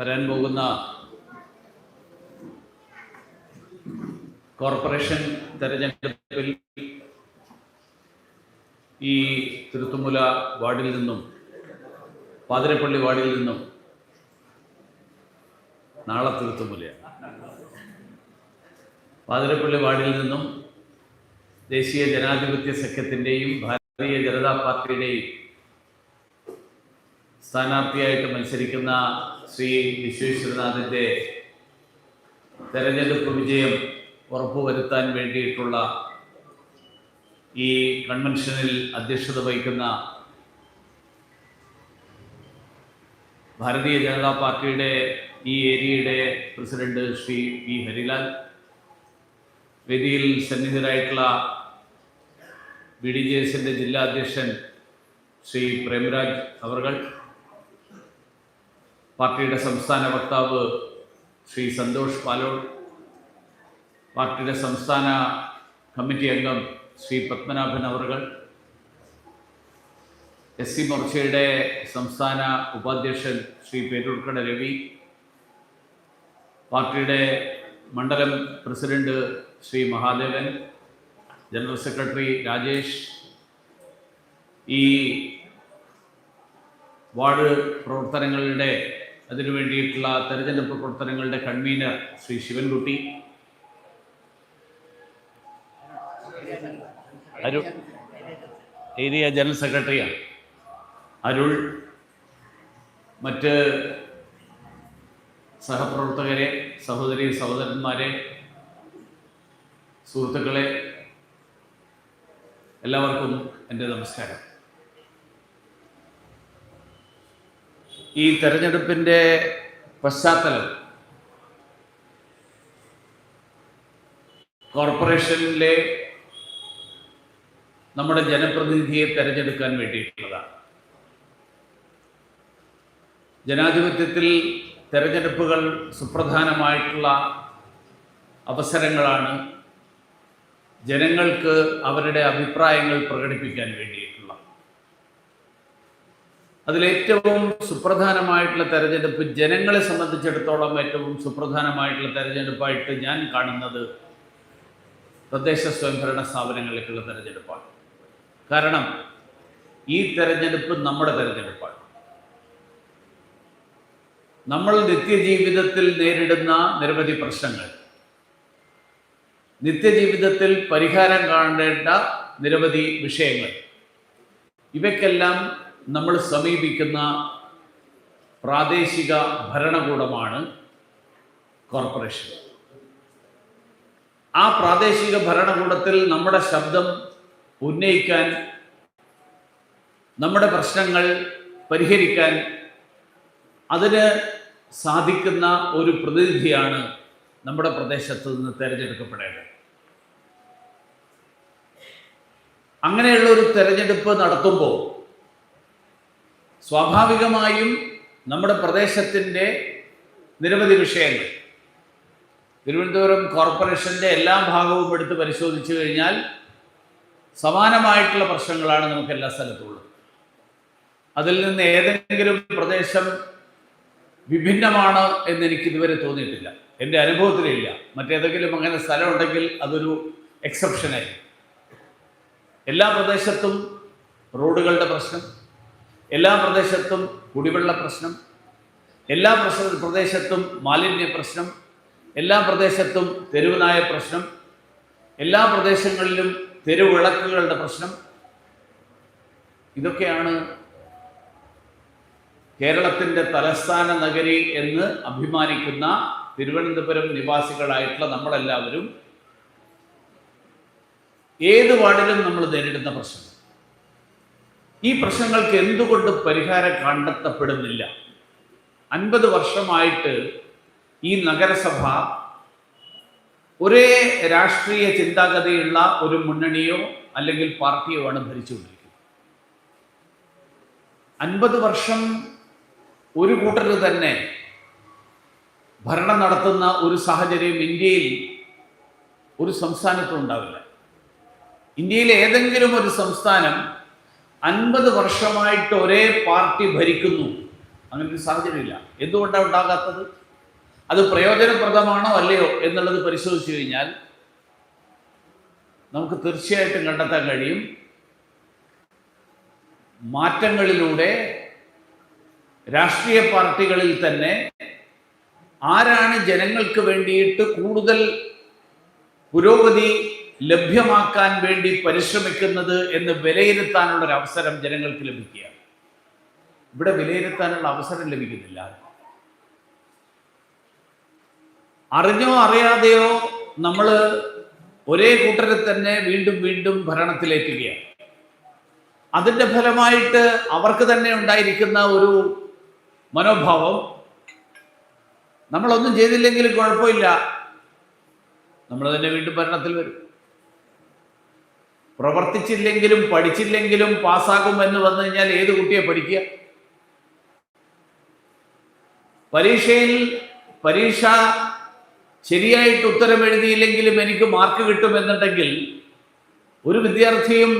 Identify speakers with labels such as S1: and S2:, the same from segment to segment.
S1: വരാൻ പോകുന്ന കോർപ്പറേഷൻ തെരഞ്ഞെടുപ്പിൽ ഈ തിരുത്തുമുല വാർഡിൽ നിന്നും പാതിരപ്പള്ളി വാർഡിൽ നിന്നും നാളെ തിരുത്തുമുലയാണ് പാതിരപ്പള്ളി വാർഡിൽ നിന്നും ദേശീയ ജനാധിപത്യ സഖ്യത്തിൻ്റെയും ഭാരതീയ ജനതാ പാർട്ടിയുടെയും സ്ഥാനാർത്ഥിയായിട്ട് മത്സരിക്കുന്ന ശ്രീ വിശ്വേശ്വരനാഥിൻ്റെ തെരഞ്ഞെടുപ്പ് വിജയം ഉറപ്പുവരുത്താൻ വേണ്ടിയിട്ടുള്ള ഈ കൺവെൻഷനിൽ അധ്യക്ഷത വഹിക്കുന്ന ഭാരതീയ ജനതാ പാർട്ടിയുടെ ഈ ഏരിയയുടെ പ്രസിഡന്റ് ശ്രീ വി ഹരിലാൽ വേദിയിൽ സന്നിഹിതരായിട്ടുള്ള ബി ഡി ജെ എസിൻ്റെ ജില്ലാ അധ്യക്ഷൻ ശ്രീ പ്രേംരാജ് അവർ പാർട്ടിയുടെ സംസ്ഥാന വക്താവ് ശ്രീ സന്തോഷ് പാലോൾ പാർട്ടിയുടെ സംസ്ഥാന കമ്മിറ്റി അംഗം ശ്രീ പത്മനാഭൻ അവറുകൾ എസ് സി മോർച്ചയുടെ സംസ്ഥാന ഉപാധ്യക്ഷൻ ശ്രീ പേരൂർക്കട രവി പാർട്ടിയുടെ മണ്ഡലം president Shri Mahadevan general secretary Rajesh ഈ വാർഡ് പ്രവർത്തനങ്ങളുടെ അതിനു വേണ്ടിയിട്ടുള്ള തെരഞ്ഞെടുപ്പ് പ്രവർത്തനങ്ങളുടെ convener Shri Sivankutty Arul area general സെക്രട്ടറിയാണ് അരുൾ മറ്റ് സഹപ്രവർത്തകരെ സഹോദരി സഹോദരന്മാരെ സുഹൃത്തുക്കളെ എല്ലാവർക്കും എൻ്റെ നമസ്കാരം ഈ തെരഞ്ഞെടുപ്പിൻ്റെ പശ്ചാത്തലം കോർപ്പറേഷനിലെ നമ്മുടെ ജനപ്രതിനിധിയെ തെരഞ്ഞെടുക്കാൻ വേണ്ടിയിട്ടുള്ളതാണ് ജനാധിപത്യത്തിൽ തെരഞ്ഞെടുപ്പുകൾ സുപ്രധാനമായിട്ടുള്ള അവസരങ്ങളാണ് ജനങ്ങൾക്ക് അവരുടെ അഭിപ്രായങ്ങൾ പ്രകടിപ്പിക്കാൻ വേണ്ടി അതിലേറ്റവും സുപ്രധാനമായിട്ടുള്ള തെരഞ്ഞെടുപ്പ് ജനങ്ങളെ സംബന്ധിച്ചിടത്തോളം ഏറ്റവും സുപ്രധാനമായിട്ടുള്ള തെരഞ്ഞെടുപ്പായിട്ട് ഞാൻ കാണുന്നത് തദ്ദേശ സ്വയംഭരണ സ്ഥാപനങ്ങളിലേക്കുള്ള തെരഞ്ഞെടുപ്പാണ് കാരണം ഈ തെരഞ്ഞെടുപ്പ് നമ്മുടെ തെരഞ്ഞെടുപ്പാണ് നമ്മൾ നിത്യജീവിതത്തിൽ നേരിടുന്ന നിരവധി പ്രശ്നങ്ങൾ നിത്യജീവിതത്തിൽ പരിഹാരം കാണേണ്ട നിരവധി വിഷയങ്ങൾ ഇവയ്ക്കെല്ലാം നമ്മൾ സമീപിക്കുന്ന പ്രാദേശിക ഭരണകൂടമാണ് കോർപ്പറേഷൻ ആ പ്രാദേശിക ഭരണകൂടത്തിൽ നമ്മുടെ ശബ്ദം ഉന്നയിക്കാൻ നമ്മുടെ പ്രശ്നങ്ങൾ പരിഹരിക്കാൻ അതിന് സാധിക്കുന്ന ഒരു പ്രതിനിധിയാണ് നമ്മുടെ പ്രദേശത്ത് നിന്ന് തിരഞ്ഞെടുക്കപ്പെടേണ്ടത് അങ്ങനെയുള്ള ഒരു തെരഞ്ഞെടുപ്പ് നടത്തുമ്പോൾ സ്വാഭാവികമായും നമ്മുടെ പ്രദേശത്തിൻ്റെ നിരവധി വിഷയങ്ങൾ തിരുവനന്തപുരം കോർപ്പറേഷൻ്റെ എല്ലാ ഭാഗവും എടുത്ത് പരിശോധിച്ചു കഴിഞ്ഞാൽ സമാനമായിട്ടുള്ള പ്രശ്നങ്ങളാണ് നമുക്ക് എല്ലാ സ്ഥലത്തുള്ളത് അതിൽ നിന്ന് ഏതെങ്കിലും പ്രദേശം വിഭിന്നമാണ് എന്ന് എനിക്ക് ഇതുവരെ തോന്നിയിട്ടില്ല എൻ്റെ അനുഭവത്തിലില്ല മറ്റേതെങ്കിലും അങ്ങനെ ഉണ്ടെങ്കിൽ അതൊരു എക്സെപ്ഷനായി എല്ലാ പ്രദേശത്തും റോഡുകളുടെ പ്രശ്നം എല്ലാ പ്രദേശത്തും കുടിവെള്ള പ്രശ്നം എല്ലാ പ്രദേശത്തും മാലിന്യ പ്രശ്നം എല്ലാ പ്രദേശത്തും തെരുവുനായ പ്രശ്നം എല്ലാ പ്രദേശങ്ങളിലും തെരുവിളക്കുകളുടെ പ്രശ്നം ഇതൊക്കെയാണ് കേരളത്തിൻ്റെ തലസ്ഥാന നഗരി എന്ന് അഭിമാനിക്കുന്ന തിരുവനന്തപുരം നിവാസികളായിട്ടുള്ള നമ്മളെല്ലാവരും ഏത് വാർഡിലും നമ്മൾ നേരിടുന്ന പ്രശ്നം ഈ പ്രശ്നങ്ങൾക്ക് എന്തുകൊണ്ട് പരിഹാരം കണ്ടെത്തപ്പെടുന്നില്ല അൻപത് വർഷമായിട്ട് ഈ നഗരസഭ ഒരേ രാഷ്ട്രീയ ചിന്താഗതിയുള്ള ഒരു മുന്നണിയോ അല്ലെങ്കിൽ പാർട്ടിയോ ആണ് ഭരിച്ചുകൊണ്ടിരിക്കുന്നത് അൻപത് വർഷം ഒരു കൂട്ടർ തന്നെ ഭരണം നടത്തുന്ന ഒരു സാഹചര്യം ഇന്ത്യയിൽ ഒരു സംസ്ഥാനത്തും ഉണ്ടാവില്ല ഇന്ത്യയിലെ ഏതെങ്കിലും ഒരു സംസ്ഥാനം അൻപത് വർഷമായിട്ട് ഒരേ പാർട്ടി ഭരിക്കുന്നു അങ്ങനെ ഒരു സാഹചര്യമില്ല എന്തുകൊണ്ടാണ് ഉണ്ടാകാത്തത് അത് പ്രയോജനപ്രദമാണോ അല്ലയോ എന്നുള്ളത് പരിശോധിച്ചു കഴിഞ്ഞാൽ നമുക്ക് തീർച്ചയായിട്ടും കണ്ടെത്താൻ കഴിയും മാറ്റങ്ങളിലൂടെ രാഷ്ട്രീയ പാർട്ടികളിൽ തന്നെ ആരാണ് ജനങ്ങൾക്ക് വേണ്ടിയിട്ട് കൂടുതൽ പുരോഗതി ലഭ്യമാക്കാൻ വേണ്ടി പരിശ്രമിക്കുന്നത് എന്ന് വിലയിരുത്താനുള്ള ഒരു അവസരം ജനങ്ങൾക്ക് ലഭിക്കുക ഇവിടെ വിലയിരുത്താനുള്ള അവസരം ലഭിക്കുന്നില്ല അറിഞ്ഞോ അറിയാതെയോ നമ്മൾ ഒരേ കൂട്ടരെ തന്നെ വീണ്ടും വീണ്ടും ഭരണത്തിലേക്കുകയാണ് അതിൻ്റെ ഫലമായിട്ട് അവർക്ക് തന്നെ ഉണ്ടായിരിക്കുന്ന ഒരു മനോഭാവം നമ്മളൊന്നും ചെയ്തില്ലെങ്കിലും കുഴപ്പമില്ല നമ്മൾ തന്നെ വീണ്ടും ഭരണത്തിൽ വരും പ്രവർത്തിച്ചില്ലെങ്കിലും പഠിച്ചില്ലെങ്കിലും പാസ്സാകും എന്ന് വന്നു കഴിഞ്ഞാൽ ഏത് കുട്ടിയെ പഠിക്കുക പരീക്ഷയിൽ പരീക്ഷ ശരിയായിട്ട് ഉത്തരം എഴുതിയില്ലെങ്കിലും എനിക്ക് മാർക്ക് കിട്ടുമെന്നുണ്ടെങ്കിൽ ഒരു വിദ്യാർത്ഥിയും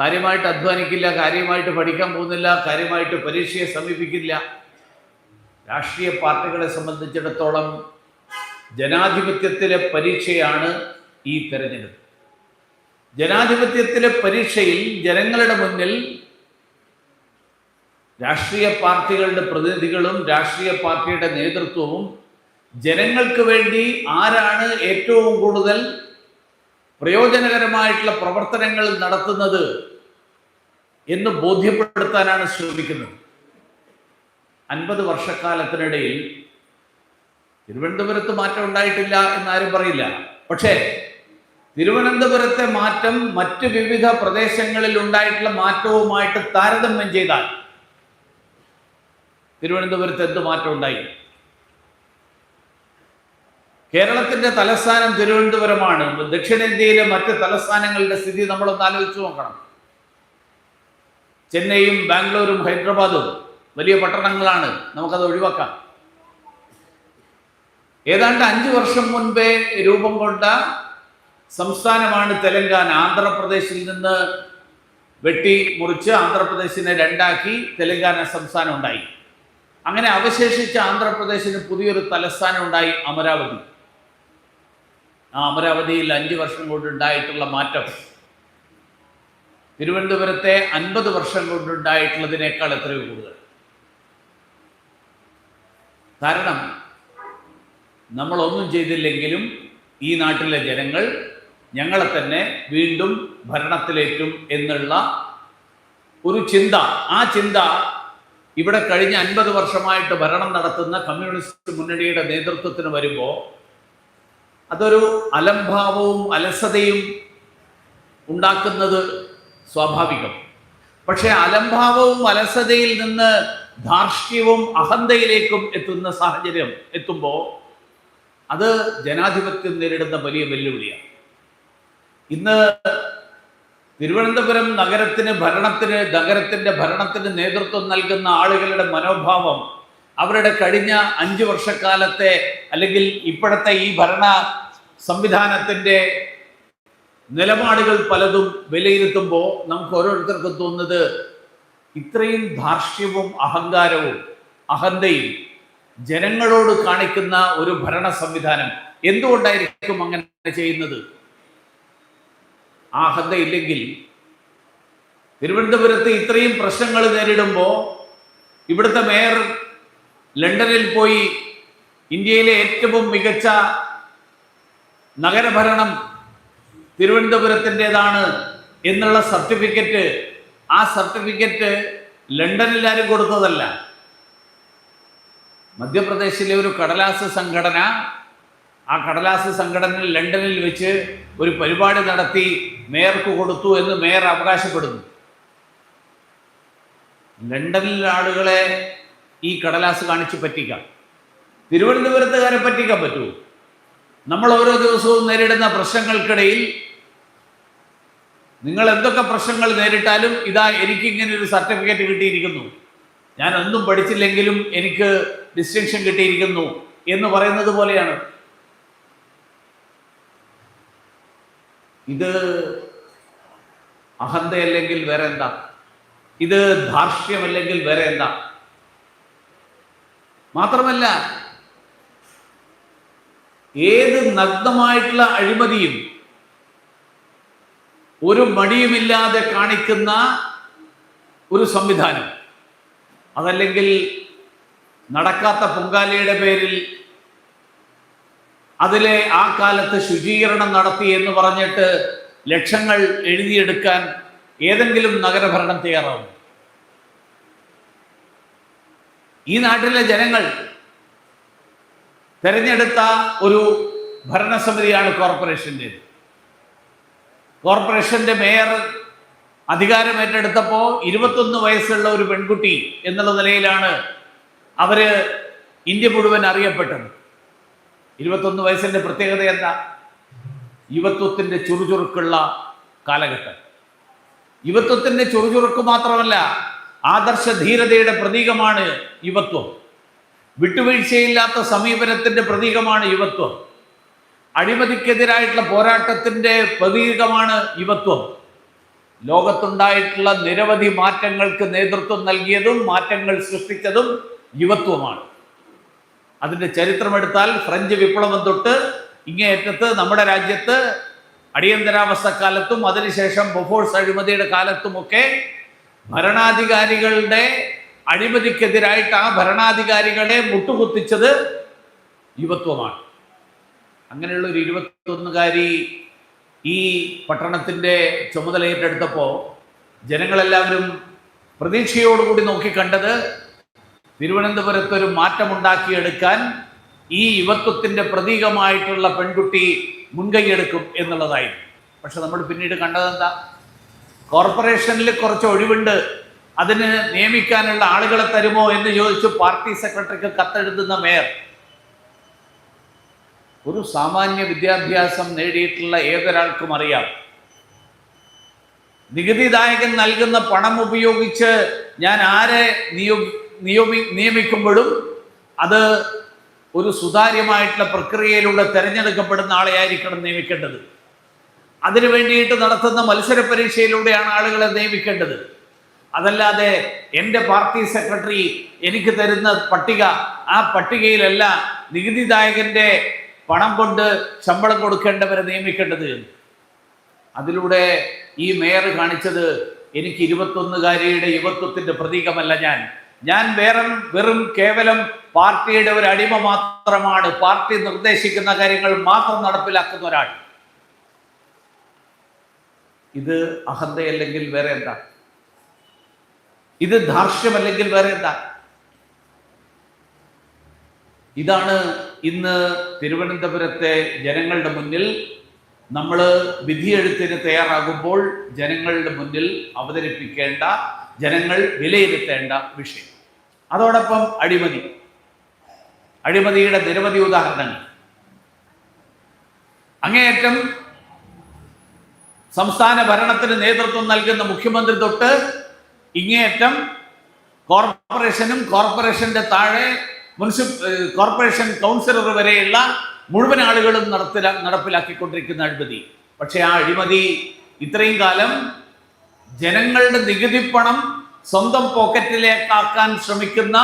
S1: കാര്യമായിട്ട് അധ്വാനിക്കില്ല കാര്യമായിട്ട് പഠിക്കാൻ പോകുന്നില്ല കാര്യമായിട്ട് പരീക്ഷയെ സമീപിക്കില്ല രാഷ്ട്രീയ പാർട്ടികളെ സംബന്ധിച്ചിടത്തോളം ജനാധിപത്യത്തിലെ പരീക്ഷയാണ് ഈ തെരഞ്ഞെടുപ്പ് ജനാധിപത്യത്തിലെ പരീക്ഷയിൽ ജനങ്ങളുടെ മുന്നിൽ രാഷ്ട്രീയ പാർട്ടികളുടെ പ്രതിനിധികളും രാഷ്ട്രീയ പാർട്ടിയുടെ നേതൃത്വവും ജനങ്ങൾക്ക് വേണ്ടി ആരാണ് ഏറ്റവും കൂടുതൽ പ്രയോജനകരമായിട്ടുള്ള പ്രവർത്തനങ്ങൾ നടത്തുന്നത് എന്ന് ബോധ്യപ്പെടുത്താനാണ് ശ്രമിക്കുന്നത് അൻപത് വർഷക്കാലത്തിനിടയിൽ തിരുവനന്തപുരത്ത് മാറ്റം ഉണ്ടായിട്ടില്ല എന്നാരും പറയില്ല പക്ഷേ തിരുവനന്തപുരത്തെ മാറ്റം മറ്റ് വിവിധ പ്രദേശങ്ങളിൽ ഉണ്ടായിട്ടുള്ള മാറ്റവുമായിട്ട് താരതമ്യം ചെയ്താൽ തിരുവനന്തപുരത്ത് എന്ത് മാറ്റം ഉണ്ടായി കേരളത്തിന്റെ തലസ്ഥാനം തിരുവനന്തപുരമാണ് ദക്ഷിണേന്ത്യയിലെ മറ്റ് തലസ്ഥാനങ്ങളുടെ സ്ഥിതി നമ്മളൊന്ന് ആലോചിച്ചു നോക്കണം ചെന്നൈയും ബാംഗ്ലൂരും ഹൈദരാബാദും വലിയ പട്ടണങ്ങളാണ് നമുക്കത് ഒഴിവാക്കാം ഏതാണ്ട് അഞ്ചു വർഷം മുൻപേ രൂപം കൊണ്ട സംസ്ഥാനമാണ് തെലങ്കാന ആന്ധ്രാപ്രദേശിൽ നിന്ന് വെട്ടി മുറിച്ച് ആന്ധ്രാപ്രദേശിനെ രണ്ടാക്കി തെലങ്കാന സംസ്ഥാനം ഉണ്ടായി അങ്ങനെ അവശേഷിച്ച ആന്ധ്രാപ്രദേശിന് പുതിയൊരു തലസ്ഥാനം ഉണ്ടായി അമരാവതി ആ അമരാവതിയിൽ അഞ്ച് വർഷം കൊണ്ട് ഉണ്ടായിട്ടുള്ള മാറ്റം തിരുവനന്തപുരത്തെ അൻപത് വർഷം കൊണ്ട് ഉണ്ടായിട്ടുള്ളതിനേക്കാൾ എത്രയോ കൂടുതൽ കാരണം നമ്മളൊന്നും ചെയ്തില്ലെങ്കിലും ഈ നാട്ടിലെ ജനങ്ങൾ ഞങ്ങളെ തന്നെ വീണ്ടും ഭരണത്തിലേറ്റും എന്നുള്ള ഒരു ചിന്ത ആ ചിന്ത ഇവിടെ കഴിഞ്ഞ അൻപത് വർഷമായിട്ട് ഭരണം നടത്തുന്ന കമ്മ്യൂണിസ്റ്റ് മുന്നണിയുടെ നേതൃത്വത്തിന് വരുമ്പോൾ അതൊരു അലംഭാവവും അലസതയും ഉണ്ടാക്കുന്നത് സ്വാഭാവികം പക്ഷേ അലംഭാവവും അലസതയിൽ നിന്ന് ധാർഷ്ട്യവും അഹന്തയിലേക്കും എത്തുന്ന സാഹചര്യം എത്തുമ്പോൾ അത് ജനാധിപത്യം നേരിടുന്ന വലിയ വെല്ലുവിളിയാണ് ഇന്ന് തിരുവനന്തപുരം നഗരത്തിന് ഭരണത്തിന് നഗരത്തിന്റെ ഭരണത്തിന് നേതൃത്വം നൽകുന്ന ആളുകളുടെ മനോഭാവം അവരുടെ കഴിഞ്ഞ അഞ്ച് വർഷക്കാലത്തെ അല്ലെങ്കിൽ ഇപ്പോഴത്തെ ഈ ഭരണ സംവിധാനത്തിൻ്റെ നിലപാടുകൾ പലതും വിലയിരുത്തുമ്പോൾ നമുക്ക് ഓരോരുത്തർക്കും തോന്നുന്നത് ഇത്രയും ധാർഷ്ട്യവും അഹങ്കാരവും അഹന്തയും ജനങ്ങളോട് കാണിക്കുന്ന ഒരു ഭരണ സംവിധാനം എന്തുകൊണ്ടായിരിക്കും അങ്ങനെ ചെയ്യുന്നത് ആ ഇല്ലെങ്കിൽ തിരുവനന്തപുരത്ത് ഇത്രയും പ്രശ്നങ്ങൾ നേരിടുമ്പോൾ ഇവിടുത്തെ മേയർ ലണ്ടനിൽ പോയി ഇന്ത്യയിലെ ഏറ്റവും മികച്ച നഗരഭരണം തിരുവനന്തപുരത്തിൻ്റെതാണ് എന്നുള്ള സർട്ടിഫിക്കറ്റ് ആ സർട്ടിഫിക്കറ്റ് ലണ്ടനിൽ ആരും കൊടുത്തതല്ല മധ്യപ്രദേശിലെ ഒരു കടലാസ് സംഘടന ആ കടലാസ് സംഘടന ലണ്ടനിൽ വെച്ച് ഒരു പരിപാടി നടത്തി മേയർക്ക് കൊടുത്തു എന്ന് മേയർ അവകാശപ്പെടുന്നു ലണ്ടനിൽ ആളുകളെ ഈ കടലാസ് കാണിച്ച് പറ്റിക്കാം തിരുവനന്തപുരത്തുകാരെ പറ്റിക്കാൻ പറ്റൂ നമ്മൾ ഓരോ ദിവസവും നേരിടുന്ന പ്രശ്നങ്ങൾക്കിടയിൽ നിങ്ങൾ എന്തൊക്കെ പ്രശ്നങ്ങൾ നേരിട്ടാലും ഇതാ എനിക്ക് ഇങ്ങനെ ഒരു സർട്ടിഫിക്കറ്റ് കിട്ടിയിരിക്കുന്നു ഞാൻ ഒന്നും പഠിച്ചില്ലെങ്കിലും എനിക്ക് ഡിസ്റ്റിങ്ഷൻ കിട്ടിയിരിക്കുന്നു എന്ന് പറയുന്നത് പോലെയാണ് ഇത് അഹന്തയല്ലെങ്കിൽ വേറെ എന്താ ഇത് ധാർഷ്യമല്ലെങ്കിൽ വേറെ എന്താ മാത്രമല്ല ഏത് നഗ്നമായിട്ടുള്ള അഴിമതിയും ഒരു മടിയുമില്ലാതെ കാണിക്കുന്ന ഒരു സംവിധാനം അതല്ലെങ്കിൽ നടക്കാത്ത പൊങ്കാലയുടെ പേരിൽ അതിലെ ആ കാലത്ത് ശുചീകരണം നടത്തി എന്ന് പറഞ്ഞിട്ട് ലക്ഷങ്ങൾ എഴുതിയെടുക്കാൻ ഏതെങ്കിലും നഗരഭരണം തയ്യാറാവും ഈ നാട്ടിലെ ജനങ്ങൾ തെരഞ്ഞെടുത്ത ഒരു ഭരണസമിതിയാണ് കോർപ്പറേഷൻ്റെ കോർപ്പറേഷൻ്റെ മേയർ അധികാരം ഏറ്റെടുത്തപ്പോൾ ഇരുപത്തൊന്ന് വയസ്സുള്ള ഒരു പെൺകുട്ടി എന്നുള്ള നിലയിലാണ് അവര് ഇന്ത്യ മുഴുവൻ അറിയപ്പെട്ടത് ഇരുപത്തൊന്ന് വയസ്സിൻ്റെ പ്രത്യേകത എന്താ യുവത്വത്തിൻ്റെ ചുറുചുറുക്കുള്ള കാലഘട്ടം യുവത്വത്തിൻ്റെ ചുറുചുറുക്ക് മാത്രമല്ല ആദർശ ധീരതയുടെ പ്രതീകമാണ് യുവത്വം വിട്ടുവീഴ്ചയില്ലാത്ത സമീപനത്തിൻ്റെ പ്രതീകമാണ് യുവത്വം അഴിമതിക്കെതിരായിട്ടുള്ള പോരാട്ടത്തിൻ്റെ പ്രതീകമാണ് യുവത്വം ലോകത്തുണ്ടായിട്ടുള്ള നിരവധി മാറ്റങ്ങൾക്ക് നേതൃത്വം നൽകിയതും മാറ്റങ്ങൾ സൃഷ്ടിച്ചതും യുവത്വമാണ് അതിൻ്റെ ചരിത്രമെടുത്താൽ ഫ്രഞ്ച് വിപ്ലവം തൊട്ട് ഇങ്ങേയറ്റത്ത് നമ്മുടെ രാജ്യത്ത് അടിയന്തരാവസ്ഥക്കാലത്തും അതിനുശേഷം ബൊഫോഴ്സ് അഴിമതിയുടെ കാലത്തുമൊക്കെ ഭരണാധികാരികളുടെ അഴിമതിക്കെതിരായിട്ട് ആ ഭരണാധികാരികളെ മുട്ടുകുത്തിച്ചത് യുവത്വമാണ് അങ്ങനെയുള്ള ഒരു ഇരുപത്തൊന്നുകാരി ഈ പട്ടണത്തിൻ്റെ ചുമതല ഏറ്റെടുത്തപ്പോൾ ജനങ്ങളെല്ലാവരും പ്രതീക്ഷയോടുകൂടി നോക്കിക്കണ്ടത് തിരുവനന്തപുരത്തൊരു മാറ്റമുണ്ടാക്കിയെടുക്കാൻ ഈ യുവത്വത്തിൻ്റെ പ്രതീകമായിട്ടുള്ള പെൺകുട്ടി മുൻകൈയെടുക്കും എന്നുള്ളതായിരുന്നു പക്ഷെ നമ്മൾ പിന്നീട് കണ്ടതെന്താ കോർപ്പറേഷനിൽ കുറച്ച് ഒഴിവുണ്ട് അതിന് നിയമിക്കാനുള്ള ആളുകളെ തരുമോ എന്ന് ചോദിച്ച് പാർട്ടി സെക്രട്ടറിക്ക് കത്തെഴുതുന്ന മേയർ ഒരു സാമാന്യ വിദ്യാഭ്യാസം നേടിയിട്ടുള്ള ഏതൊരാൾക്കും അറിയാം നികുതിദായകൻ നൽകുന്ന പണം ഉപയോഗിച്ച് ഞാൻ ആരെ നിയോഗി നിയമി നിയമിക്കുമ്പോഴും അത് ഒരു സുതാര്യമായിട്ടുള്ള പ്രക്രിയയിലൂടെ തിരഞ്ഞെടുക്കപ്പെടുന്ന ആളെയായിരിക്കണം നിയമിക്കേണ്ടത് അതിനു വേണ്ടിയിട്ട് നടത്തുന്ന മത്സര പരീക്ഷയിലൂടെയാണ് ആളുകളെ നിയമിക്കേണ്ടത് അതല്ലാതെ എൻ്റെ പാർട്ടി സെക്രട്ടറി എനിക്ക് തരുന്ന പട്ടിക ആ പട്ടികയിലല്ല നികുതിദായകൻ്റെ പണം കൊണ്ട് ശമ്പളം കൊടുക്കേണ്ടവരെ നിയമിക്കേണ്ടത് അതിലൂടെ ഈ മേയർ കാണിച്ചത് എനിക്ക് ഇരുപത്തൊന്നുകാരിയുടെ യുവത്വത്തിൻ്റെ പ്രതീകമല്ല ഞാൻ ഞാൻ വേറെ വെറും കേവലം പാർട്ടിയുടെ ഒരു അടിമ മാത്രമാണ് പാർട്ടി നിർദ്ദേശിക്കുന്ന കാര്യങ്ങൾ മാത്രം നടപ്പിലാക്കുന്ന ഒരാൾ ഇത് അഹന്തയല്ലെങ്കിൽ വേറെ എന്താ ഇത് ധാർഷ്യമല്ലെങ്കിൽ വേറെ എന്താ ഇതാണ് ഇന്ന് തിരുവനന്തപുരത്തെ ജനങ്ങളുടെ മുന്നിൽ നമ്മൾ വിധിയെഴുത്തിന് തയ്യാറാകുമ്പോൾ ജനങ്ങളുടെ മുന്നിൽ അവതരിപ്പിക്കേണ്ട ജനങ്ങൾ വിലയിരുത്തേണ്ട വിഷയം അതോടൊപ്പം അഴിമതി അഴിമതിയുടെ നിരവധി ഉദാഹരണങ്ങൾ അങ്ങേയറ്റം സംസ്ഥാന ഭരണത്തിന് നേതൃത്വം നൽകുന്ന മുഖ്യമന്ത്രി തൊട്ട് ഇങ്ങേയറ്റം കോർപ്പറേഷനും കോർപ്പറേഷന്റെ താഴെ മുനിസിപ്പൽ കോർപ്പറേഷൻ കൗൺസിലർ വരെയുള്ള മുഴുവൻ ആളുകളും നടപ്പിലാ നടപ്പിലാക്കിക്കൊണ്ടിരിക്കുന്ന അഴിമതി പക്ഷേ ആ അഴിമതി ഇത്രയും കാലം ജനങ്ങളുടെ നികുതി പണം സ്വന്തം പോക്കറ്റിലേക്കാക്കാൻ ശ്രമിക്കുന്ന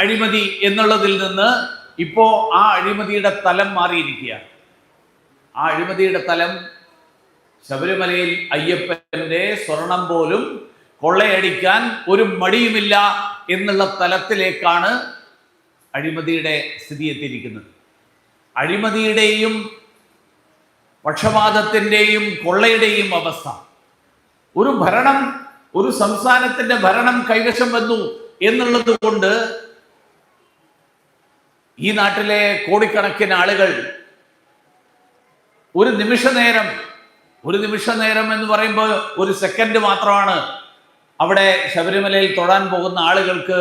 S1: അഴിമതി എന്നുള്ളതിൽ നിന്ന് ഇപ്പോ ആ അഴിമതിയുടെ തലം മാറിയിരിക്കുകയാണ് ആ അഴിമതിയുടെ തലം ശബരിമലയിൽ അയ്യപ്പന്റെ സ്വർണം പോലും കൊള്ളയടിക്കാൻ ഒരു മടിയുമില്ല എന്നുള്ള തലത്തിലേക്കാണ് അഴിമതിയുടെ സ്ഥിതി എത്തിയിരിക്കുന്നത് അഴിമതിയുടെയും പക്ഷപാതത്തിൻ്റെയും കൊള്ളയുടെയും അവസ്ഥ ഒരു ഭരണം ഒരു സംസ്ഥാനത്തിന്റെ ഭരണം കൈവശം വന്നു എന്നുള്ളത് കൊണ്ട് ഈ നാട്ടിലെ കോടിക്കണക്കിന് ആളുകൾ ഒരു നിമിഷ നേരം ഒരു നിമിഷ നേരം എന്ന് പറയുമ്പോൾ ഒരു സെക്കൻഡ് മാത്രമാണ് അവിടെ ശബരിമലയിൽ തൊടാൻ പോകുന്ന ആളുകൾക്ക്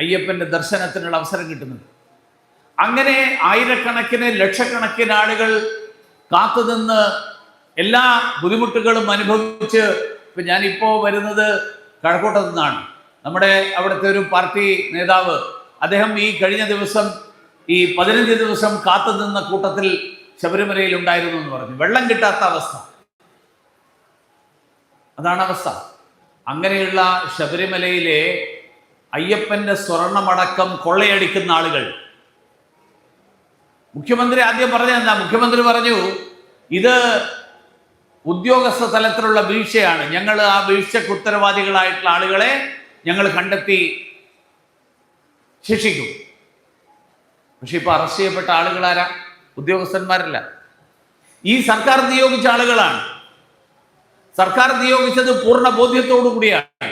S1: അയ്യപ്പന്റെ ദർശനത്തിനുള്ള അവസരം കിട്ടുന്നത് അങ്ങനെ ആയിരക്കണക്കിന് ലക്ഷക്കണക്കിന് ആളുകൾ കാത്തുനിന്ന് എല്ലാ ബുദ്ധിമുട്ടുകളും അനുഭവിച്ച് ഇപ്പം ഞാനിപ്പോൾ വരുന്നത് കഴക്കൂട്ടത്തു നിന്നാണ് നമ്മുടെ അവിടുത്തെ ഒരു പാർട്ടി നേതാവ് അദ്ദേഹം ഈ കഴിഞ്ഞ ദിവസം ഈ പതിനഞ്ച് ദിവസം കാത്തു നിന്ന കൂട്ടത്തിൽ ശബരിമലയിൽ ഉണ്ടായിരുന്നു എന്ന് പറഞ്ഞു വെള്ളം കിട്ടാത്ത അവസ്ഥ അതാണ് അവസ്ഥ അങ്ങനെയുള്ള ശബരിമലയിലെ അയ്യപ്പന്റെ സ്വർണമടക്കം കൊള്ളയടിക്കുന്ന ആളുകൾ മുഖ്യമന്ത്രി ആദ്യം പറഞ്ഞ എന്താ മുഖ്യമന്ത്രി പറഞ്ഞു ഇത് ഉദ്യോഗസ്ഥ തലത്തിലുള്ള വീഴ്ചയാണ് ഞങ്ങൾ ആ വീഴ്ചക്ക് ഉത്തരവാദികളായിട്ടുള്ള ആളുകളെ ഞങ്ങൾ കണ്ടെത്തി ശിക്ഷിക്കും പക്ഷെ ഇപ്പൊ അറസ്റ്റ് ചെയ്യപ്പെട്ട ആളുകളാരാ ഉദ്യോഗസ്ഥന്മാരല്ല ഈ സർക്കാർ നിയോഗിച്ച ആളുകളാണ് സർക്കാർ നിയോഗിച്ചത് പൂർണ്ണ ബോധ്യത്തോടു കൂടിയാണ്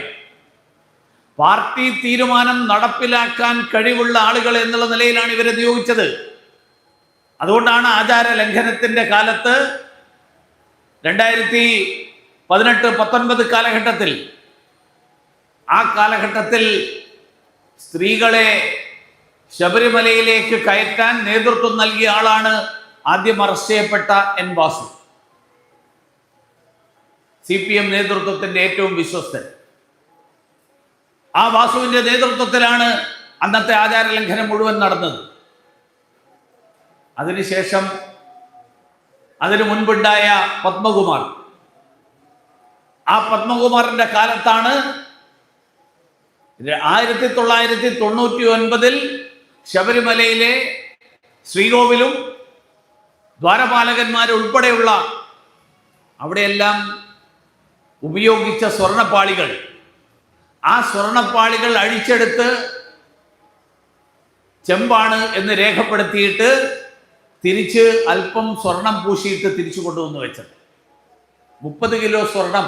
S1: പാർട്ടി തീരുമാനം നടപ്പിലാക്കാൻ കഴിവുള്ള ആളുകൾ എന്നുള്ള നിലയിലാണ് ഇവരെ നിയോഗിച്ചത് അതുകൊണ്ടാണ് ആചാര ലംഘനത്തിന്റെ കാലത്ത് രണ്ടായിരത്തി പതിനെട്ട് പത്തൊൻപത് കാലഘട്ടത്തിൽ ആ കാലഘട്ടത്തിൽ സ്ത്രീകളെ ശബരിമലയിലേക്ക് കയറ്റാൻ നേതൃത്വം നൽകിയ ആളാണ് ആദ്യം അറസ്റ്റ് ചെയ്യപ്പെട്ട N Vasu C P M നേതൃത്വത്തിൻ്റെ ഏറ്റവും വിശ്വസ്തൻ ആ വാസുവിൻ്റെ നേതൃത്വത്തിലാണ് അന്നത്തെ ആചാരലംഘനം മുഴുവൻ നടന്നത് അതിനുശേഷം അതിനു മുൻപുണ്ടായ പത്മകുമാർ ആ പത്മകുമാറിന്റെ കാലത്താണ് ആയിരത്തി തൊള്ളായിരത്തി തൊണ്ണൂറ്റി ഒൻപതിൽ ശബരിമലയിലെ ശ്രീകോവിലും ദ്വാരപാലകന്മാരുൾപ്പെടെയുള്ള അവിടെയെല്ലാം ഉപയോഗിച്ച സ്വർണപ്പാളികൾ ആ സ്വർണപ്പാളികൾ അഴിച്ചെടുത്ത് ചെമ്പാണ് എന്ന് രേഖപ്പെടുത്തിയിട്ട് തിരിച്ച് അല്പം സ്വർണം പൂശിയിട്ട് തിരിച്ചു കൊണ്ടുവന്ന് വെച്ചത് മുപ്പത് കിലോ സ്വർണം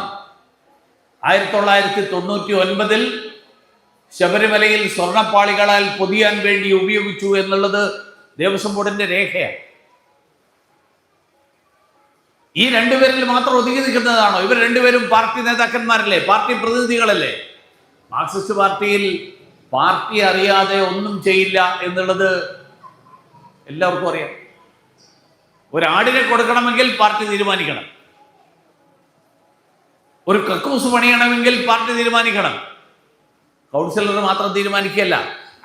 S1: ആയിരത്തി തൊള്ളായിരത്തി തൊണ്ണൂറ്റി ഒൻപതിൽ ശബരിമലയിൽ സ്വർണപ്പാളികളാൽ പൊതിയാൻ വേണ്ടി ഉപയോഗിച്ചു എന്നുള്ളത് ദേവസ്വം ബോർഡിന്റെ രേഖയാണ് ഈ രണ്ടുപേരിൽ മാത്രം ഒതുങ്ങി നിൽക്കുന്നതാണോ ഇവർ രണ്ടുപേരും പാർട്ടി നേതാക്കന്മാരല്ലേ പാർട്ടി പ്രതിനിധികളല്ലേ മാർക്സിസ്റ്റ് പാർട്ടിയിൽ പാർട്ടി അറിയാതെ ഒന്നും ചെയ്യില്ല എന്നുള്ളത് എല്ലാവർക്കും അറിയാം ഒരാടിനെ കൊടുക്കണമെങ്കിൽ പാർട്ടി തീരുമാനിക്കണം ഒരു കക്കൂസ് പണിയണമെങ്കിൽ പാർട്ടി തീരുമാനിക്കണം കൗൺസിലർ മാത്രം തീരുമാനിക്കുകയല്ല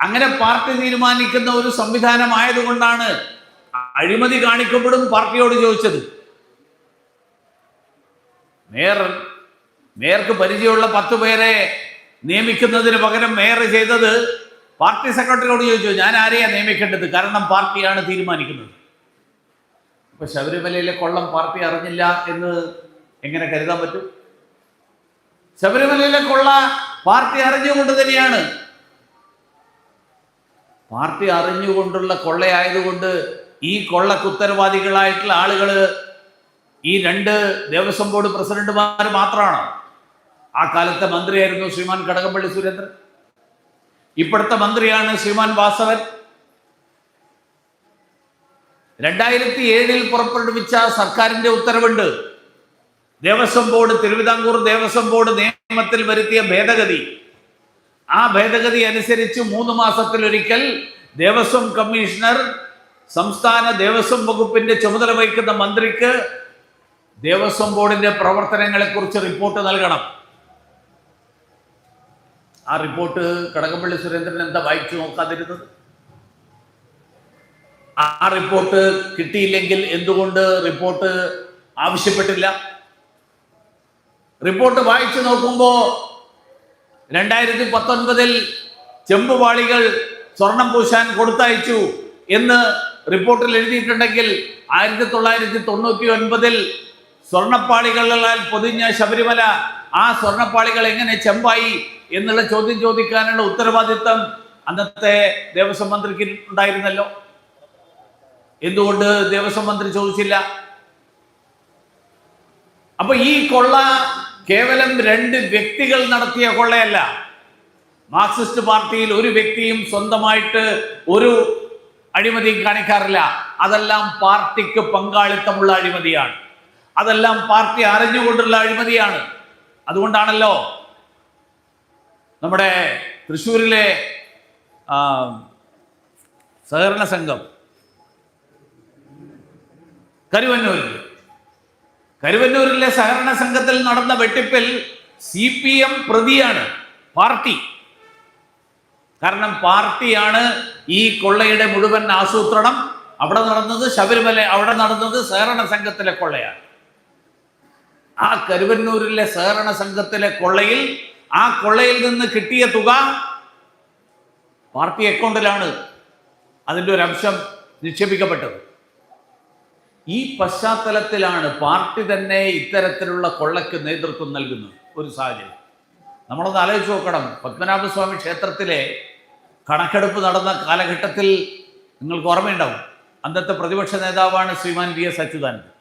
S1: അങ്ങനെ പാർട്ടി തീരുമാനിക്കുന്ന ഒരു സംവിധാനമായതുകൊണ്ടാണ് അഴിമതി കാണിക്കപ്പെടും പാർട്ടിയോട് ചോദിച്ചത് മേയർ മേയർക്ക് പരിചയമുള്ള പത്ത് പേരെ നിയമിക്കുന്നതിന് പകരം മേയർ ചെയ്തത് പാർട്ടി സെക്രട്ടറിയോട് ചോദിച്ചു ഞാൻ ആരെയാണ് നിയമിക്കേണ്ടത് കാരണം പാർട്ടിയാണ് തീരുമാനിക്കുന്നത് ഇപ്പൊ ശബരിമലയിലെ കൊള്ളം പാർട്ടി അറിഞ്ഞില്ല എന്ന് എങ്ങനെ കരുതാൻ പറ്റും ശബരിമലയിലെ കൊള്ള പാർട്ടി അറിഞ്ഞുകൊണ്ട് തന്നെയാണ് പാർട്ടി അറിഞ്ഞുകൊണ്ടുള്ള കൊള്ളയായതുകൊണ്ട് ഈ കൊള്ളക്കുത്തരവാദികളായിട്ടുള്ള ആളുകൾ ഈ രണ്ട് ദേവസ്വം ബോർഡ് പ്രസിഡന്റുമാർ മാത്രമാണ് ആ കാലത്തെ മന്ത്രിയായിരുന്നു ശ്രീമാൻ കടകംപള്ളി സുരേന്ദ്രൻ ഇപ്പോഴത്തെ മന്ത്രിയാണ് ശ്രീമാൻ വാസവൻ രണ്ടായിരത്തി ഏഴിൽ പുറപ്പെടുവിച്ച സർക്കാരിന്റെ ഉത്തരവുണ്ട് ദേവസ്വം ബോർഡ് തിരുവിതാംകൂർ ദേവസ്വം ബോർഡ് നിയമത്തിൽ വരുത്തിയ ഭേദഗതി ആ ഭേദഗതി അനുസരിച്ച് മൂന്ന് മാസത്തിലൊരിക്കൽ ദേവസ്വം കമ്മീഷണർ സംസ്ഥാന ദേവസ്വം വകുപ്പിന്റെ ചുമതല വഹിക്കുന്ന മന്ത്രിക്ക് ദേവസ്വം ബോർഡിന്റെ പ്രവർത്തനങ്ങളെക്കുറിച്ച് റിപ്പോർട്ട് നൽകണം ആ റിപ്പോർട്ട് കടകംപള്ളി സുരേന്ദ്രൻ എന്താ വായിച്ചു നോക്കാതിരുന്നത് ആ റിപ്പോർട്ട് കിട്ടിയില്ലെങ്കിൽ എന്തുകൊണ്ട് റിപ്പോർട്ട് ആവശ്യപ്പെട്ടില്ല റിപ്പോർട്ട് വായിച്ചു നോക്കുമ്പോൾ രണ്ടായിരത്തി പത്തൊൻപതിൽ ചെമ്പുപാളികൾ സ്വർണം പൂശാൻ കൊടുത്തയച്ചു എന്ന് റിപ്പോർട്ടിൽ എഴുതിയിട്ടുണ്ടെങ്കിൽ ആയിരത്തി തൊള്ളായിരത്തി തൊണ്ണൂറ്റി ഒൻപതിൽ സ്വർണപ്പാളികളാൽ പൊതിഞ്ഞ ശബരിമല ആ സ്വർണപ്പാളികൾ എങ്ങനെ ചെമ്പായി എന്നുള്ള ചോദ്യം ചോദിക്കാനുള്ള ഉത്തരവാദിത്തം അന്നത്തെ ദേവസ്വം മന്ത്രിക്ക് ഉണ്ടായിരുന്നല്ലോ എന്തുകൊണ്ട് ദേവസ്വം മന്ത്രി ചോദിച്ചില്ല അപ്പൊ ഈ കൊള്ള കേവലം രണ്ട് വ്യക്തികൾ നടത്തിയ കൊള്ളയല്ല മാർക്സിസ്റ്റ് പാർട്ടിയിൽ ഒരു വ്യക്തിയും സ്വന്തമായിട്ട് ഒരു അഴിമതിയും കാണിക്കാറില്ല അതെല്ലാം പാർട്ടിക്ക് പങ്കാളിത്തമുള്ള അഴിമതിയാണ് അതെല്ലാം പാർട്ടി അറിഞ്ഞുകൊണ്ടുള്ള അഴിമതിയാണ് അതുകൊണ്ടാണല്ലോ നമ്മുടെ തൃശ്ശൂരിലെ സഹകരണ സംഘം കരുവന്നൂരിൽ കരുവന്നൂരിലെ സഹകരണ സംഘത്തിൽ നടന്ന വെട്ടിപ്പിൽ സി പി എം പ്രതിയാണ് പാർട്ടി കാരണം പാർട്ടിയാണ് ഈ കൊള്ളയുടെ മുഴുവൻ ആസൂത്രണം അവിടെ നടന്നത് ശബരിമല അവിടെ നടന്നത് സഹകരണ സംഘത്തിലെ കൊള്ളയാണ് ആ കരുവന്നൂരിലെ സഹകരണ സംഘത്തിലെ കൊള്ളയിൽ ആ കൊള്ളയിൽ നിന്ന് കിട്ടിയ തുക പാർട്ടി അക്കൗണ്ടിലാണ് അതിൻ്റെ ഒരു അംശം നിക്ഷേപിക്കപ്പെട്ടത് ഈ പശ്ചാത്തലത്തിലാണ് പാർട്ടി തന്നെ ഇത്തരത്തിലുള്ള കൊള്ളയ്ക്ക് നേതൃത്വം നൽകുന്നത് ഒരു സാഹചര്യം നമ്മളൊന്ന് ആലോചിച്ച് നോക്കണം പത്മനാഭസ്വാമി ക്ഷേത്രത്തിലെ കണക്കെടുപ്പ് നടന്ന കാലഘട്ടത്തിൽ നിങ്ങൾക്ക് ഓർമ്മയുണ്ടാവും അന്നത്തെ പ്രതിപക്ഷ നേതാവാണ് ശ്രീമാൻ വി എസ് അച്യുതാനന്ദൻ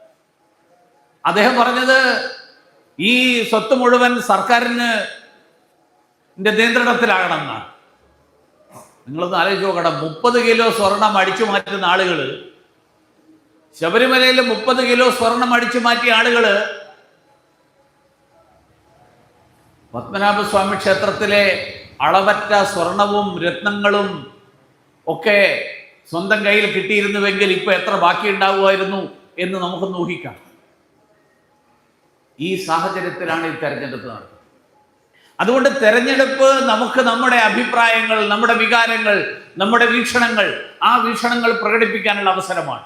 S1: അദ്ദേഹം പറഞ്ഞത് ഈ സ്വത്ത് മുഴുവൻ സർക്കാരിന് എന്നാണ് നിങ്ങളൊന്ന് ആലോചിച്ച് നോക്കണം മുപ്പത് കിലോ സ്വർണം അടിച്ചു മാറ്റുന്ന ആളുകൾ ശബരിമലയിൽ മുപ്പത് കിലോ സ്വർണം അടിച്ചു മാറ്റിയ ആളുകള് പത്മനാഭസ്വാമി ക്ഷേത്രത്തിലെ അളവറ്റ സ്വർണവും രത്നങ്ങളും ഒക്കെ സ്വന്തം കയ്യിൽ കിട്ടിയിരുന്നുവെങ്കിൽ ഇപ്പൊ എത്ര ബാക്കിയുണ്ടാവുമായിരുന്നു എന്ന് നമുക്ക് ഊഹിക്കാം ഈ സാഹചര്യത്തിലാണ് ഈ തെരഞ്ഞെടുപ്പ് നടത്തുന്നത് അതുകൊണ്ട് തെരഞ്ഞെടുപ്പ് നമുക്ക് നമ്മുടെ അഭിപ്രായങ്ങൾ നമ്മുടെ വികാരങ്ങൾ നമ്മുടെ വീക്ഷണങ്ങൾ ആ വീക്ഷണങ്ങൾ പ്രകടിപ്പിക്കാനുള്ള അവസരമാണ്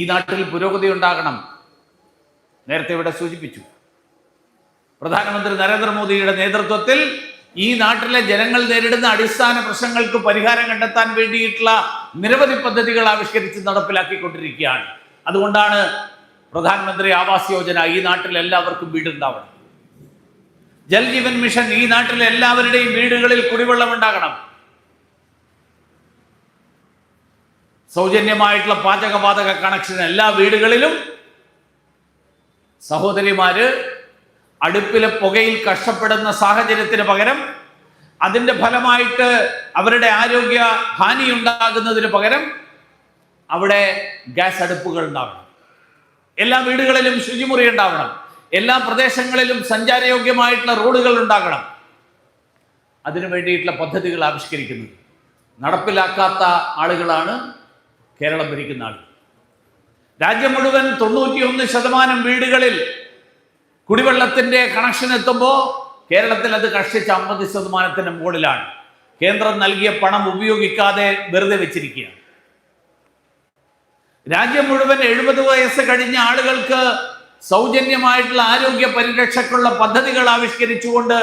S1: ഈ നാട്ടിൽ പുരോഗതി ഉണ്ടാകണം നേരത്തെ ഇവിടെ സൂചിപ്പിച്ചു പ്രധാനമന്ത്രി നരേന്ദ്രമോദിയുടെ നേതൃത്വത്തിൽ ഈ നാട്ടിലെ ജനങ്ങൾ നേരിടുന്ന അടിസ്ഥാന പ്രശ്നങ്ങൾക്ക് പരിഹാരം കണ്ടെത്താൻ വേണ്ടിയിട്ടുള്ള നിരവധി പദ്ധതികൾ ആവിഷ്കരിച്ച് നടപ്പിലാക്കിക്കൊണ്ടിരിക്കുകയാണ് അതുകൊണ്ടാണ് പ്രധാനമന്ത്രി ആവാസ് യോജന ഈ നാട്ടിൽ എല്ലാവർക്കും വീടുണ്ടാവണം ജൽജീവൻ മിഷൻ ഈ നാട്ടിലെ എല്ലാവരുടെയും വീടുകളിൽ കുടിവെള്ളം ഉണ്ടാകണം സൗജന്യമായിട്ടുള്ള പാചകവാതക കണക്ഷൻ എല്ലാ വീടുകളിലും സഹോദരിമാര് അടുപ്പിലെ പുകയിൽ കഷ്ടപ്പെടുന്ന സാഹചര്യത്തിന് പകരം അതിൻ്റെ ഫലമായിട്ട് അവരുടെ ആരോഗ്യ ഹാനി ഉണ്ടാകുന്നതിന് പകരം അവിടെ ഗ്യാസ് അടുപ്പുകൾ ഉണ്ടാവണം എല്ലാ വീടുകളിലും ശുചിമുറി ഉണ്ടാവണം എല്ലാ പ്രദേശങ്ങളിലും സഞ്ചാരയോഗ്യമായിട്ടുള്ള റോഡുകൾ ഉണ്ടാകണം അതിനു വേണ്ടിയിട്ടുള്ള പദ്ധതികൾ ആവിഷ്കരിക്കുന്നത് നടപ്പിലാക്കാത്ത ആളുകളാണ് കേരളം ഭരിക്കുന്ന ആൾ രാജ്യം മുഴുവൻ തൊണ്ണൂറ്റിയൊന്ന് ശതമാനം വീടുകളിൽ കുടിവെള്ളത്തിൻ്റെ കണക്ഷൻ എത്തുമ്പോൾ കേരളത്തിൽ അത് കഷ്ടിച്ച് അമ്പത് ശതമാനത്തിന് മുകളിലാണ് കേന്ദ്രം നൽകിയ പണം ഉപയോഗിക്കാതെ വെറുതെ വെച്ചിരിക്കുകയാണ് രാജ്യം മുഴുവൻ എഴുപത് വയസ്സ് കഴിഞ്ഞ ആളുകൾക്ക് സൗജന്യമായിട്ടുള്ള ആരോഗ്യ പരിരക്ഷയ്ക്കുള്ള പദ്ധതികൾ ആവിഷ്കരിച്ചുകൊണ്ട്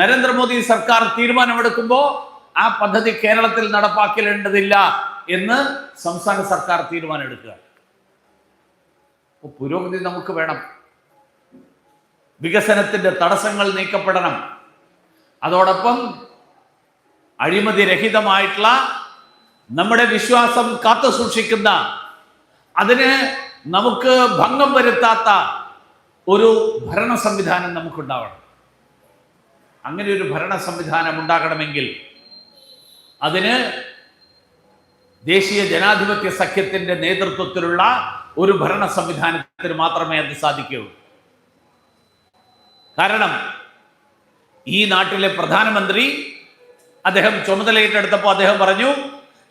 S1: നരേന്ദ്രമോദി സർക്കാർ തീരുമാനമെടുക്കുമ്പോൾ ആ പദ്ധതി കേരളത്തിൽ നടപ്പാക്കലേണ്ടതില്ല എന്ന് സംസ്ഥാന സർക്കാർ തീരുമാനമെടുക്കുക പുരോഗതി നമുക്ക് വേണം വികസനത്തിന്റെ തടസ്സങ്ങൾ നീക്കപ്പെടണം അതോടൊപ്പം അഴിമതി രഹിതമായിട്ടുള്ള നമ്മുടെ വിശ്വാസം കാത്തു സൂക്ഷിക്കുന്ന അതിന് നമുക്ക് ഭംഗം വരുത്താത്ത ഒരു ഭരണ സംവിധാനം നമുക്കുണ്ടാവണം അങ്ങനെ ഒരു ഭരണ സംവിധാനം ഉണ്ടാകണമെങ്കിൽ അതിന് ദേശീയ ജനാധിപത്യ സഖ്യത്തിന്റെ നേതൃത്വത്തിലുള്ള ഒരു ഭരണ സംവിധാനത്തിന് മാത്രമേ അത് സാധിക്കുകയുള്ളൂ കാരണം ഈ നാട്ടിലെ പ്രധാനമന്ത്രി അദ്ദേഹം ചുമതലയേറ്റെടുത്തപ്പോൾ അദ്ദേഹം പറഞ്ഞു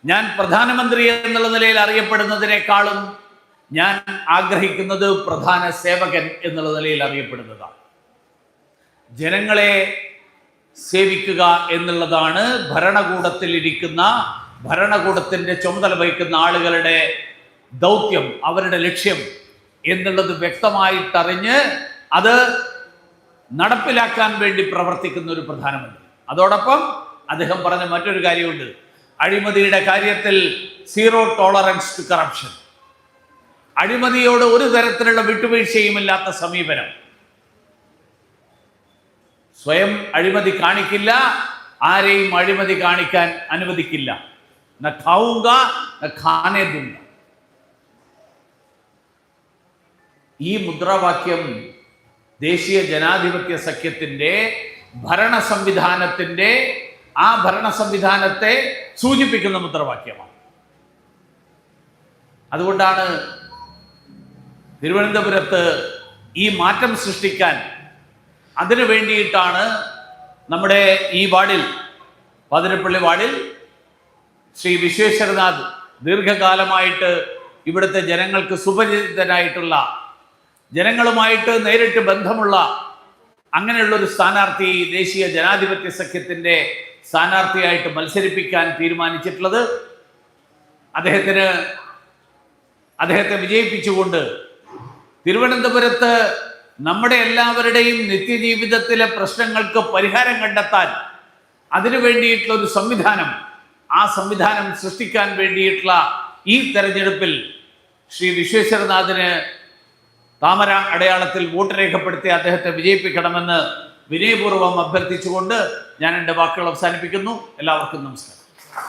S1: ഞാൻ പ്രധാനമന്ത്രി എന്നുള്ള നിലയിൽ അറിയപ്പെടുന്നതിനേക്കാളും ഞാൻ ആഗ്രഹിക്കുന്നത് പ്രധാന സേവകൻ എന്നുള്ള നിലയിൽ അറിയപ്പെടുന്നതാണ് ജനങ്ങളെ സേവിക്കുക എന്നുള്ളതാണ് ഭരണകൂടത്തിൽ ഇരിക്കുന്ന ഭരണകൂടത്തിൻ്റെ ചുമതല വഹിക്കുന്ന ആളുകളുടെ ദൗത്യം അവരുടെ ലക്ഷ്യം എന്നുള്ളത് വ്യക്തമായിട്ടറിഞ്ഞ് അത് നടപ്പിലാക്കാൻ വേണ്ടി പ്രവർത്തിക്കുന്ന ഒരു പ്രധാനമന്ത്രി അതോടൊപ്പം അദ്ദേഹം പറഞ്ഞ മറ്റൊരു കാര്യമുണ്ട് അഴിമതിയുടെ കാര്യത്തിൽ സീറോ ടോളറൻസ് ടു കറപ്ഷൻ അഴിമതിയോട് ഒരു തരത്തിലുള്ള വിട്ടുവീഴ്ചയുമില്ലാത്ത സമീപനം സ്വയം അഴിമതി കാണിക്കില്ല ആരെയും അഴിമതി കാണിക്കാൻ അനുവദിക്കില്ല ന ഈ മുദ്രാവാക്യം ദേശീയ ജനാധിപത്യ സഖ്യത്തിൻ്റെ ഭരണ സംവിധാനത്തിൻ്റെ ആ ഭരണ സംവിധാനത്തെ സൂചിപ്പിക്കുന്ന മുദ്രാവാക്യമാണ് അതുകൊണ്ടാണ് തിരുവനന്തപുരത്ത് ഈ മാറ്റം സൃഷ്ടിക്കാൻ അതിനു വേണ്ടിയിട്ടാണ് നമ്മുടെ ഈ വാർഡിൽ പതിരപ്പള്ളി വാർഡിൽ ശ്രീ വിശ്വേശ്വരനാഥ് ദീർഘകാലമായിട്ട് ഇവിടുത്തെ ജനങ്ങൾക്ക് സുപരിചിതനായിട്ടുള്ള ജനങ്ങളുമായിട്ട് നേരിട്ട് ബന്ധമുള്ള അങ്ങനെയുള്ള ഒരു സ്ഥാനാർത്ഥി ദേശീയ ജനാധിപത്യ സഖ്യത്തിൻ്റെ സ്ഥാനാർത്ഥിയായിട്ട് മത്സരിപ്പിക്കാൻ തീരുമാനിച്ചിട്ടുള്ളത് അദ്ദേഹത്തിന് അദ്ദേഹത്തെ വിജയിപ്പിച്ചുകൊണ്ട് തിരുവനന്തപുരത്ത് നമ്മുടെ എല്ലാവരുടെയും നിത്യജീവിതത്തിലെ പ്രശ്നങ്ങൾക്ക് പരിഹാരം കണ്ടെത്താൻ അതിനു വേണ്ടിയിട്ടുള്ള ഒരു സംവിധാനം ആ സംവിധാനം സൃഷ്ടിക്കാൻ വേണ്ടിയിട്ടുള്ള ഈ തെരഞ്ഞെടുപ്പിൽ ശ്രീ വിശ്വേശ്വരനാഥന് താമര അടയാളത്തിൽ വോട്ട് രേഖപ്പെടുത്തി അദ്ദേഹത്തെ വിജയിപ്പിക്കണമെന്ന് വിനയപൂർവ്വം അഭ്യർത്ഥിച്ചുകൊണ്ട് ഞാൻ എൻ്റെ വാക്കുകൾ അവസാനിപ്പിക്കുന്നു എല്ലാവർക്കും നമസ്കാരം